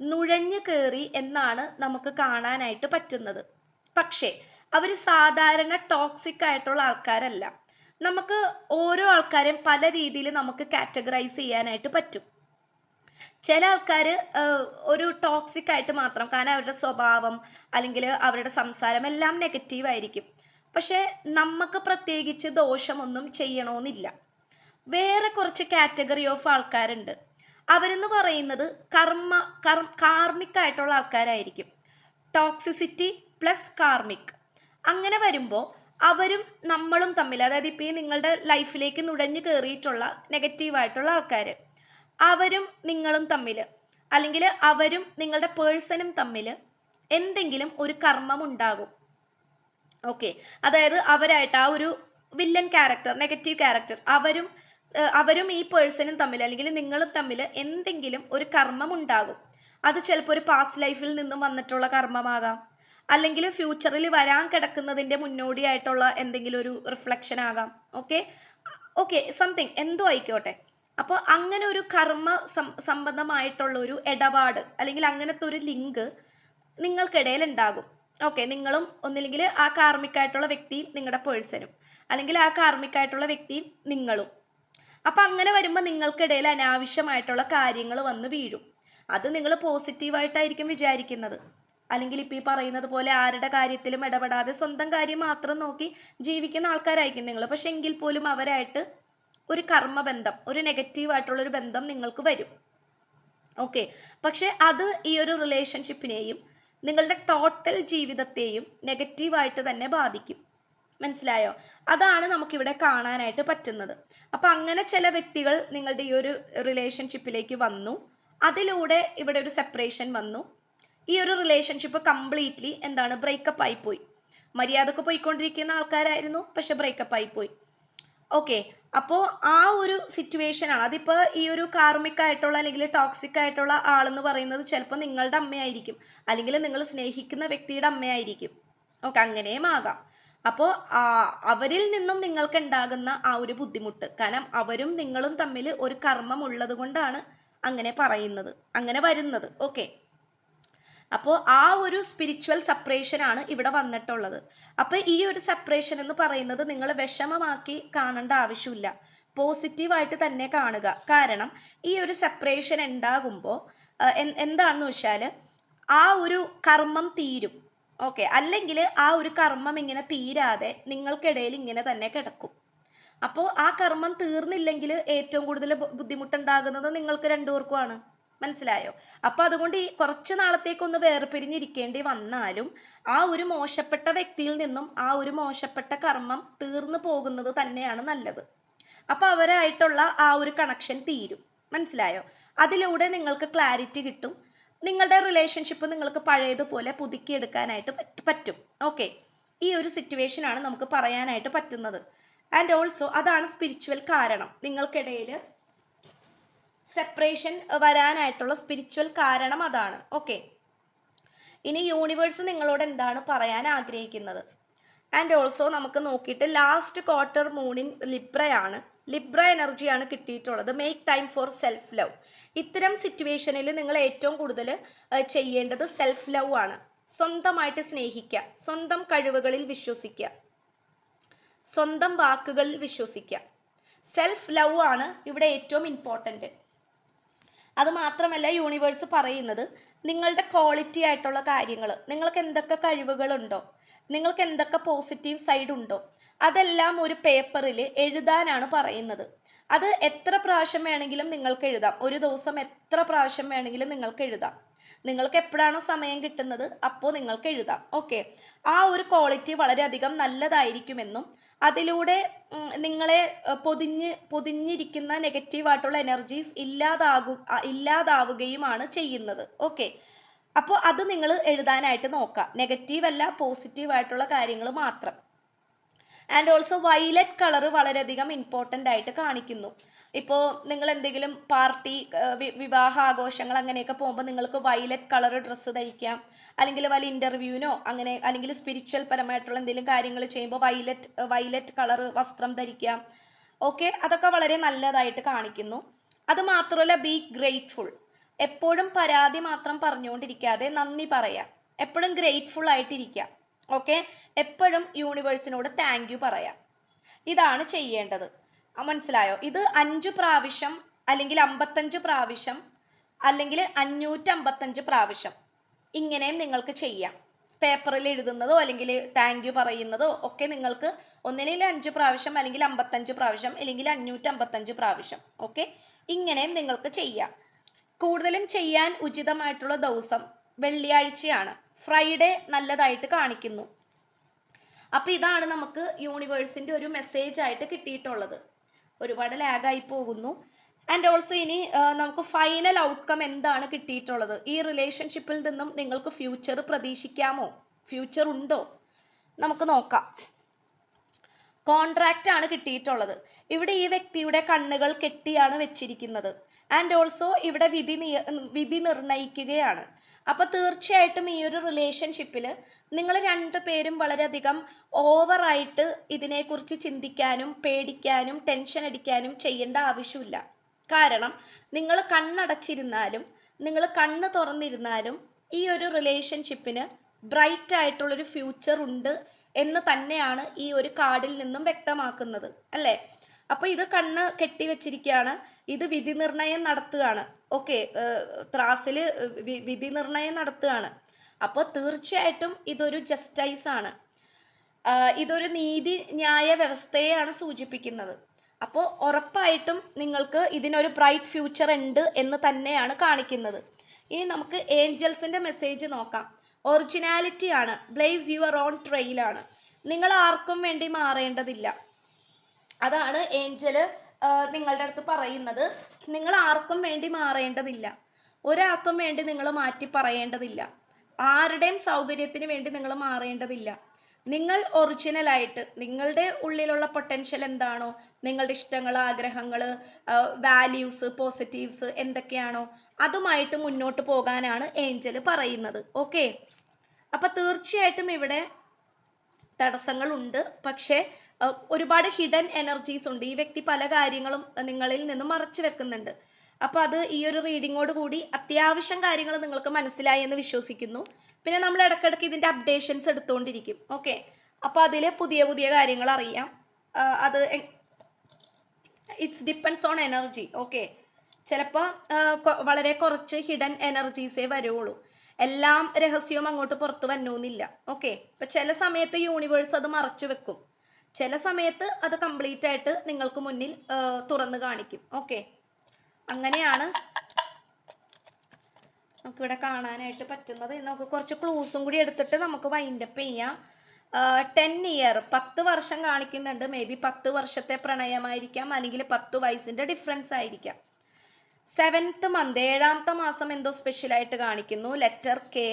നുഴഞ്ഞു കയറി എന്നാണ് നമുക്ക് കാണാനായിട്ട് പറ്റുന്നത്. പക്ഷേ അവർ സാധാരണ ടോക്സിക് ആയിട്ടുള്ള ആൾക്കാരല്ല. നമുക്ക് ഓരോ ആൾക്കാരെയും പല രീതിയിൽ നമുക്ക് കാറ്റഗറൈസ് ചെയ്യാനായിട്ട് പറ്റും. ചില ആൾക്കാർ ഒരു ടോക്സിക് ആയിട്ട് മാത്രം കാരണം അവരുടെ സ്വഭാവം അല്ലെങ്കിൽ അവരുടെ സംസാരം എല്ലാം നെഗറ്റീവ് ആയിരിക്കും. പക്ഷേ നമുക്ക് പ്രത്യേകിച്ച് ദോഷമൊന്നും ചെയ്യണമെന്നില്ല വേറെ കുറച്ച് കാറ്റഗറി ഓഫ് ആൾക്കാരുണ്ട്. അവരെന്ന് പറയുന്നത് കർമ്മ കർ കാർമിക് ആയിട്ടുള്ള ആൾക്കാരായിരിക്കും. ടോക്സിസിറ്റി പ്ലസ് കാർമിക് അങ്ങനെ വരുമ്പോൾ അവരും നമ്മളും തമ്മിൽ അതായത് ഇപ്പോൾ ഈ നിങ്ങളുടെ ലൈഫിലേക്ക് നുഴഞ്ഞു കയറിയിട്ടുള്ള നെഗറ്റീവായിട്ടുള്ള ആൾക്കാർ അവരും നിങ്ങളും തമ്മിൽ അല്ലെങ്കിൽ അവരും നിങ്ങളുടെ പേഴ്സണും തമ്മിൽ എന്തെങ്കിലും ഒരു കർമ്മം ഉണ്ടാകും. ഓക്കെ. അതായത് അവരായിട്ട് ആ ഒരു വില്ലൻ ക്യാരക്ടർ നെഗറ്റീവ് ക്യാരക്ടർ അവരും അവരും ഈ പേഴ്സണും തമ്മിൽ അല്ലെങ്കിൽ നിങ്ങളും തമ്മിൽ എന്തെങ്കിലും ഒരു കർമ്മം ഉണ്ടാകും. അത് ചിലപ്പോൾ ഒരു പാസ്റ്റ് ലൈഫിൽ നിന്നും വന്നിട്ടുള്ള കർമ്മമാകാം. അല്ലെങ്കിൽ ഫ്യൂച്ചറിൽ വരാൻ കിടക്കുന്നതിന്റെ മുന്നോടിയായിട്ടുള്ള എന്തെങ്കിലും ഒരു റിഫ്ലക്ഷൻ ആകാം. ഓക്കെ ഓക്കെ സംതിങ് എന്തോ ആയിക്കോട്ടെ. അപ്പോൾ അങ്ങനെ ഒരു കർമ്മ സംബന്ധമായിട്ടുള്ള ഒരു ഇടപാട് അല്ലെങ്കിൽ അങ്ങനത്തെ ഒരു ലിങ്ക് നിങ്ങൾക്കിടയിൽ ഉണ്ടാകും. ഓക്കെ നിങ്ങളും ഒന്നില്ലെങ്കിൽ ആ കാർമ്മികമായിട്ടുള്ള വ്യക്തിയും നിങ്ങളുടെ പേഴ്സനും അല്ലെങ്കിൽ ആ കാർമ്മികമായിട്ടുള്ള വ്യക്തിയും നിങ്ങളും. അപ്പം അങ്ങനെ വരുമ്പോൾ നിങ്ങൾക്കിടയിൽ അനാവശ്യമായിട്ടുള്ള കാര്യങ്ങൾ വന്ന് വീഴും. അത് നിങ്ങൾ പോസിറ്റീവായിട്ടായിരിക്കും വിചാരിക്കുന്നത്. അല്ലെങ്കിൽ ഇപ്പം ഈ പറയുന്നത് പോലെ ആരുടെ കാര്യത്തിലും ഇടപെടാതെ സ്വന്തം കാര്യം മാത്രം നോക്കി ജീവിക്കുന്ന ആൾക്കാരായിരിക്കും നിങ്ങൾ. പക്ഷെ എങ്കിൽ പോലും അവരായിട്ട് ഒരു കർമ്മബന്ധം ഒരു നെഗറ്റീവായിട്ടുള്ളൊരു ബന്ധം നിങ്ങൾക്ക് വരും. ഓക്കെ. പക്ഷെ അത് ഈ ഒരു റിലേഷൻഷിപ്പിനെയും നിങ്ങളുടെ ടോട്ടൽ ജീവിതത്തെയും നെഗറ്റീവായിട്ട് തന്നെ ബാധിക്കും. മനസ്സിലായോ? അതാണ് നമുക്കിവിടെ കാണാനായിട്ട് പറ്റുന്നത്. അപ്പം അങ്ങനെ ചില വ്യക്തികൾ നിങ്ങളുടെ ഈ ഒരു റിലേഷൻഷിപ്പിലേക്ക് വന്നു. അതിലൂടെ ഇവിടെ ഒരു സെപ്പറേഷൻ വന്നു. ഈ ഒരു റിലേഷൻഷിപ്പ് കംപ്ലീറ്റ്ലി എന്താണ് ബ്രേക്കപ്പ് ആയി പോയി മര്യാദയ്ക്ക് പോയിക്കൊണ്ടിരിക്കുന്ന ആൾക്കാരായിരുന്നു പക്ഷെ ബ്രേക്കപ്പ് ആയി പോയി ഓക്കെ അപ്പോൾ ആ ഒരു സിറ്റുവേഷൻ ആണ്. അതിപ്പോൾ ഈ ഒരു കാർമിക് ആയിട്ടുള്ള അല്ലെങ്കിൽ ടോക്സിക് ആയിട്ടുള്ള ആളെന്ന് പറയുന്നത് ചിലപ്പോൾ നിങ്ങളുടെ അമ്മയായിരിക്കും. അല്ലെങ്കിൽ നിങ്ങൾ സ്നേഹിക്കുന്ന വ്യക്തിയുടെ അമ്മയായിരിക്കും. ഓക്കെ അങ്ങനെയും ആകാം. അപ്പോൾ അവരിൽ നിന്നും നിങ്ങൾക്ക് ഉണ്ടാകുന്ന ആ ഒരു ബുദ്ധിമുട്ട്. കാരണം അവരും നിങ്ങളും തമ്മിൽ ഒരു കർമ്മം ഉള്ളത് കൊണ്ടാണ് അങ്ങനെ പറയുന്നത്. അങ്ങനെ വരുന്നത്. ഓക്കെ അപ്പോൾ ആ ഒരു സ്പിരിച്വൽ സെപ്പറേഷൻ ആണ് ഇവിടെ വന്നിട്ടുള്ളത്. അപ്പോൾ ഈ ഒരു സെപ്പറേഷൻ എന്ന് പറയുന്നത് നിങ്ങൾ വിഷമമാക്കി കാണേണ്ട ആവശ്യമില്ല. പോസിറ്റീവായിട്ട് തന്നെ കാണുക. കാരണം ഈ ഒരു സെപ്പറേഷൻ ഉണ്ടാകുമ്പോൾ എന്താണെന്ന് വെച്ചാൽ ആ ഒരു കർമ്മം തീരും. ഓക്കെ അല്ലെങ്കിൽ ആ ഒരു കർമ്മം ഇങ്ങനെ തീരാതെ നിങ്ങൾക്കിടയിൽ ഇങ്ങനെ തന്നെ കിടക്കും. അപ്പോൾ ആ കർമ്മം തീർന്നില്ലെങ്കിൽ ഏറ്റവും കൂടുതൽ ബുദ്ധിമുട്ടുണ്ടാകുന്നത് നിങ്ങൾക്ക് രണ്ടുപേർക്കുമാണ്. മനസ്സിലായോ? അപ്പൊ അതുകൊണ്ട് ഈ കുറച്ച് നാളത്തേക്കൊന്ന് വേർപിരിഞ്ഞിരിക്കേണ്ടി വന്നാലും ആ ഒരു മോശപ്പെട്ട വ്യക്തിയിൽ നിന്നും ആ ഒരു മോശപ്പെട്ട കർമ്മം തീർന്നു പോകുന്നത് തന്നെയാണ് നല്ലത്. അപ്പൊ അവരായിട്ടുള്ള ആ ഒരു കണക്ഷൻ തീരും. മനസ്സിലായോ? അതിലൂടെ നിങ്ങൾക്ക് ക്ലാരിറ്റി കിട്ടും. നിങ്ങളുടെ റിലേഷൻഷിപ്പ് നിങ്ങൾക്ക് പഴയതുപോലെ പുതുക്കിയെടുക്കാനായിട്ട് പറ്റും ഓക്കെ ഈ ഒരു സിറ്റുവേഷൻ ആണ് നമുക്ക് പറയാനായിട്ട് പറ്റുന്നത്. ആൻഡ് ഓൾസോ അതാണ് സ്പിരിച്വൽ കാരണം. നിങ്ങൾക്കിടയിൽ സെപ്പറേഷൻ വരാനായിട്ടുള്ള സ്പിരിച്വൽ കാരണം അതാണ്. ഓക്കെ ഇനി യൂണിവേഴ്സ് നിങ്ങളോട് എന്താണ് പറയാൻ ആഗ്രഹിക്കുന്നത്? ആൻഡ് ഓൾസോ നമുക്ക് നോക്കിയിട്ട് ലാസ്റ്റ് ക്വാർട്ടർ മൂണിൻ ലിബ്രയാണ് ലിബ്ര എനർജിയാണ് കിട്ടിയിട്ടുള്ളത്. Make time for self love ഇത്തരം സിറ്റുവേഷനിൽ നിങ്ങൾ ഏറ്റവും കൂടുതൽ ചെയ്യേണ്ടത് സെൽഫ് ലവ് ആണ്. സ്വന്തമായിട്ട് സ്നേഹിക്കുക. സ്വന്തം കഴിവുകളിൽ വിശ്വസിക്കുക. സ്വന്തം വാക്കുകളിൽ വിശ്വസിക്കുക. സെൽഫ് ലവ് ആണ് ഇവിടെ ഏറ്റവും ഇമ്പോർട്ടന്റ് അത് മാത്രമല്ല യൂണിവേഴ്സ് പറയുന്നത് നിങ്ങളുടെ ക്വാളിറ്റി ആയിട്ടുള്ള കാര്യങ്ങൾ നിങ്ങൾക്ക് എന്തൊക്കെ കഴിവുകളുണ്ടോ നിങ്ങൾക്ക് എന്തൊക്കെ പോസിറ്റീവ് സൈഡ് ഉണ്ടോ അതെല്ലാം ഒരു പേപ്പറിൽ എഴുതാനാണ് പറയുന്നത്. അത് എത്ര പ്രാവശ്യം വേണമെങ്കിലും നിങ്ങൾക്ക് എഴുതാം. ഒരു ദിവസം എത്ര പ്രാവശ്യം വേണമെങ്കിലും നിങ്ങൾക്ക് എഴുതാം. നിങ്ങൾക്ക് എപ്പോഴാണോ സമയം കിട്ടുന്നത് അപ്പോൾ നിങ്ങൾക്ക് എഴുതാം. ഓക്കെ ആ ഒരു ക്വാളിറ്റി വളരെയധികം നല്ലതായിരിക്കുമെന്നും അതിലൂടെ നിങ്ങളെ പൊതിഞ്ഞ് പൊതിഞ്ഞിരിക്കുന്ന നെഗറ്റീവായിട്ടുള്ള എനർജീസ് ഇല്ലാതാകു ഇല്ലാതാവുകയുമാണ് ചെയ്യുന്നത്. ഓക്കെ അപ്പോൾ അത് നിങ്ങൾ എഴുതാനായിട്ട് നോക്കാം നെഗറ്റീവ് അല്ല പോസിറ്റീവ് ആയിട്ടുള്ള കാര്യങ്ങൾ മാത്രം. ആൻഡ് ഓൾസോ വൈലറ്റ് കളർ വളരെയധികം ഇമ്പോർട്ടന്റ് ആയിട്ട് കാണിക്കുന്നു. ഇപ്പോൾ നിങ്ങൾ എന്തെങ്കിലും പാർട്ടി വിവാഹ ആഘോഷങ്ങൾ അങ്ങനെയൊക്കെ പോകുമ്പോൾ നിങ്ങൾക്ക് വയലറ്റ് കളർ ഡ്രസ്സ് ധരിക്കാം. അല്ലെങ്കിൽ വല്ല ഇന്റർവ്യൂവിനോ അങ്ങനെ അല്ലെങ്കിൽ സ്പിരിച്വൽ പരമായിട്ടുള്ള എന്തെങ്കിലും കാര്യങ്ങൾ ചെയ്യുമ്പോൾ വൈലറ്റ് വൈലറ്റ് കളർ വസ്ത്രം ധരിക്കാം ഓക്കെ അതൊക്കെ വളരെ നല്ലതായിട്ട് കാണിക്കുന്നു. അത് മാത്രമല്ല ബി ഗ്രേറ്റ്ഫുൾ എപ്പോഴും പരാതി മാത്രം പറഞ്ഞുകൊണ്ടിരിക്കാതെ നന്ദി പറയാം. എപ്പോഴും ഗ്രേറ്റ്ഫുൾ ആയിട്ടിരിക്കുക ഓക്കെ എപ്പോഴും യൂണിവേഴ്സിനോട് താങ്ക് യു പറയാം. ഇതാണ് ചെയ്യേണ്ടത്. മനസ്സിലായോ? ഇത് അഞ്ച് പ്രാവശ്യം അല്ലെങ്കിൽ അമ്പത്തഞ്ച് പ്രാവശ്യം അല്ലെങ്കിൽ അഞ്ഞൂറ്റമ്പത്തഞ്ച് പ്രാവശ്യം. ഇങ്ങനെയും നിങ്ങൾക്ക് ചെയ്യാം. പേപ്പറിൽ എഴുതുന്നതോ അല്ലെങ്കിൽ താങ്ക് യു പറയുന്നതോ ഒക്കെ നിങ്ങൾക്ക് ഒന്നിനിൽ അഞ്ച് പ്രാവശ്യം അല്ലെങ്കിൽ അമ്പത്തഞ്ച് പ്രാവശ്യം അല്ലെങ്കിൽ അഞ്ഞൂറ്റമ്പത്തഞ്ച് പ്രാവശ്യം ഓക്കെ ഇങ്ങനെയും നിങ്ങൾക്ക് ചെയ്യാം. കൂടുതലും ചെയ്യാൻ ഉചിതമായിട്ടുള്ള ദിവസം വെള്ളിയാഴ്ചയാണ്. ഫ്രൈഡേ നല്ലതായിട്ട് കാണിക്കുന്നു. അപ്പൊ ഇതാണ് നമുക്ക് യൂണിവേഴ്സിന്റെ ഒരു മെസ്സേജ് ആയിട്ട് കിട്ടിയിട്ടുള്ളത്. ഒരുപാട് ലാഗായി പോകുന്നു. ആൻഡ് ഓൾസോ ഇനി നമുക്ക് ഫൈനൽ ഔട്ട്കം എന്താണ് കിട്ടിയിട്ടുള്ളത്? ഈ റിലേഷൻഷിപ്പിൽ നിന്നും നിങ്ങൾക്ക് ഫ്യൂച്ചർ പ്രതീക്ഷിക്കാമോ? ഫ്യൂച്ചർ ഉണ്ടോ? നമുക്ക് നോക്കാം. കോൺട്രാക്റ്റ് ആണ് കിട്ടിയിട്ടുള്ളത്. ഇവിടെ ഈ വ്യക്തിയുടെ കണ്ണുകൾ കെട്ടിയാണ് വെച്ചിരിക്കുന്നത്. ആൻഡ് ഓൾസോ ഇവിടെ വിധി വിധി നിർണയിക്കുകയാണ്. അപ്പൊ തീർച്ചയായിട്ടും ഈ ഒരു റിലേഷൻഷിപ്പിൽ നിങ്ങൾ രണ്ടുപേരും വളരെയധികം ഓവറായിട്ട് ഇതിനെക്കുറിച്ച് ചിന്തിക്കാനും പേടിക്കാനും ടെൻഷൻ അടിക്കാനും ചെയ്യേണ്ട ആവശ്യമില്ല. കാരണം നിങ്ങൾ കണ്ണടച്ചിരുന്നാലും നിങ്ങൾ കണ്ണ് തുറന്നിരുന്നാലും ഈ ഒരു റിലേഷൻഷിപ്പിന് ബ്രൈറ്റ് ആയിട്ടുള്ളൊരു ഫ്യൂച്ചർ ഉണ്ട് എന്ന് തന്നെയാണ് ഈ ഒരു കാർഡിൽ നിന്നും വ്യക്തമാക്കുന്നത് അല്ലേ? അപ്പോൾ ഇത് കണ്ണ് കെട്ടിവെച്ചിരിക്കുകയാണ് ഇത് വിധി നിർണയം നടത്തുകയാണ്. ഓക്കെ ത്രാസിൽ വിധി നിർണയം നടത്തുകയാണ്. അപ്പോൾ തീർച്ചയായിട്ടും ഇതൊരു ജസ്റ്റൈസ് ആണ്. ഇതൊരു നീതി ന്യായ വ്യവസ്ഥയെയാണ് സൂചിപ്പിക്കുന്നത്. അപ്പോൾ ഉറപ്പായിട്ടും നിങ്ങൾക്ക് ഇതിനൊരു ബ്രൈറ്റ് ഫ്യൂച്ചർ ഉണ്ട് എന്ന് തന്നെയാണ് കാണിക്കുന്നത്. ഇനി നമുക്ക് ഏഞ്ചൽസിന്റെ മെസ്സേജ് നോക്കാം. ഒറിജിനാലിറ്റി ആണ്. ബ്ലേസ് യുവർ ഓൺ ട്രെയിലാണ് നിങ്ങൾ ആർക്കും വേണ്ടി മാറേണ്ടതില്ല. അതാണ് ഏഞ്ചൽ നിങ്ങളുടെ അടുത്ത് പറയുന്നത്. നിങ്ങൾ ആർക്കും വേണ്ടി മാറേണ്ടതില്ല. ഒരാൾക്കും വേണ്ടി നിങ്ങൾ മാറ്റി പറയേണ്ടതില്ല. ആരുടെയും സൗകര്യത്തിന് വേണ്ടി നിങ്ങൾ മാറേണ്ടതില്ല. നിങ്ങൾ ഒറിജിനലായിട്ട് നിങ്ങളുടെ ഉള്ളിലുള്ള പൊട്ടൻഷ്യൽ എന്താണോ? നിങ്ങളുടെ ഇഷ്ടങ്ങൾ ആഗ്രഹങ്ങൾ വാല്യൂസ് പോസിറ്റീവ്സ് എന്തൊക്കെയാണോ? അതുമായിട്ട് മുന്നോട്ട് പോകാനാണ് ഏഞ്ചൽ പറയുന്നത്. ഓക്കെ അപ്പൊ തീർച്ചയായിട്ടും ഇവിടെ തടസ്സങ്ങളുണ്ട്. പക്ഷേ ഒരുപാട് ഹിഡൻ എനർജീസ് ഉണ്ട്. ഈ വ്യക്തി പല കാര്യങ്ങളും നിങ്ങളിൽ നിന്ന് മറച്ചു വെക്കുന്നുണ്ട്. അപ്പൊ അത് ഈ ഒരു റീഡിങ്ങോട് കൂടി അത്യാവശ്യം കാര്യങ്ങൾ നിങ്ങൾക്ക് മനസ്സിലായി എന്ന് വിശ്വസിക്കുന്നു. പിന്നെ നമ്മൾ ഇടയ്ക്കിടയ്ക്ക് ഇതിന്റെ അപ്ഡേഷൻസ് എടുത്തുകൊണ്ടിരിക്കും ഓക്കെ അപ്പോൾ അതിൽ പുതിയ പുതിയ കാര്യങ്ങൾ അറിയാം. അത് it's depends on energy okay ചിലപ്പോൾ വളരെ കുറച്ച് ഹിഡൻ എനർജീസേ വരുള്ളൂ എല്ലാം രഹസ്യവും അങ്ങോട്ട് പുറത്ത് വന്നോന്നില്ല. ഓക്കെ ഇപ്പം ചില സമയത്ത് യൂണിവേഴ്സ് അത് മറച്ചു വെക്കും. ചില സമയത്ത് അത് കംപ്ലീറ്റ് ആയിട്ട് നിങ്ങൾക്ക് മുന്നിൽ തുറന്നു തുറന്ന് കാണിക്കും. ഓക്കെ അങ്ങനെയാണ് നമുക്കിവിടെ കാണാനായിട്ട് പറ്റുന്നത്. നമുക്ക് കുറച്ച് ക്ലൂസും കൂടി എടുത്തിട്ട് നമുക്ക് വൈൻഡപ്പ് ചെയ്യാം. ടെൻ ഇയർ പത്ത് വർഷം കാണിക്കുന്നുണ്ട്. മേ ബി പത്ത് വർഷത്തെ പ്രണയമായിരിക്കാം. അല്ലെങ്കിൽ പത്ത് വയസ്സിന്റെ ഡിഫറൻസ് ആയിരിക്കാം. സെവൻത്ത് മന്ത് ഏഴാമത്തെ മാസം എന്തോ സ്പെഷ്യലായിട്ട് കാണിക്കുന്നു. ലെറ്റർ കെ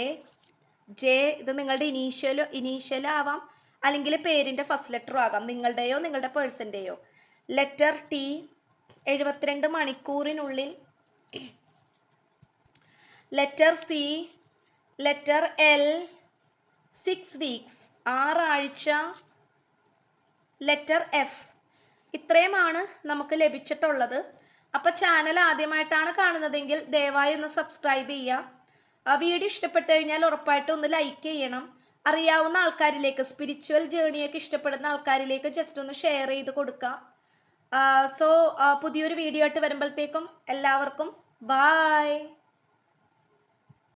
ജെ ഇത് നിങ്ങളുടെ ഇനീഷ്യൽ ഇനീഷ്യൽ ആവാം. അല്ലെങ്കിൽ പേരിന്റെ ഫസ്റ്റ് ലെറ്റർ ആകാം. നിങ്ങളുടെയോ നിങ്ങളുടെ പേഴ്സന്റെയോ ലെറ്റർ ടി എഴുപത്തിരണ്ട് മണിക്കൂറിനുള്ളിൽ letter C letter L six weeks ആറാഴ്ച letter F ഇത്രയുമാണ് നമുക്ക് ലഭിച്ചിട്ടുള്ളത്. അപ്പോൾ ചാനൽ ആദ്യമായിട്ടാണ് കാണുന്നതെങ്കിൽ ദയവായി ഒന്ന് സബ്സ്ക്രൈബ് ചെയ്യുക. വീഡിയോ ഇഷ്ടപ്പെട്ടു കഴിഞ്ഞാൽ ഉറപ്പായിട്ടും ഒന്ന് ലൈക്ക് ചെയ്യണം. അറിയാവുന്ന ആൾക്കാരിലേക്ക് സ്പിരിച്വൽ ജേണിയൊക്കെ ഇഷ്ടപ്പെടുന്ന ആൾക്കാരിലേക്ക് ജസ്റ്റ് ഒന്ന് ഷെയർ ചെയ്ത് കൊടുക്കുക. സോ പുതിയൊരു വീഡിയോ ആയിട്ട് വരുമ്പോഴത്തേക്കും എല്ലാവർക്കും ബായ്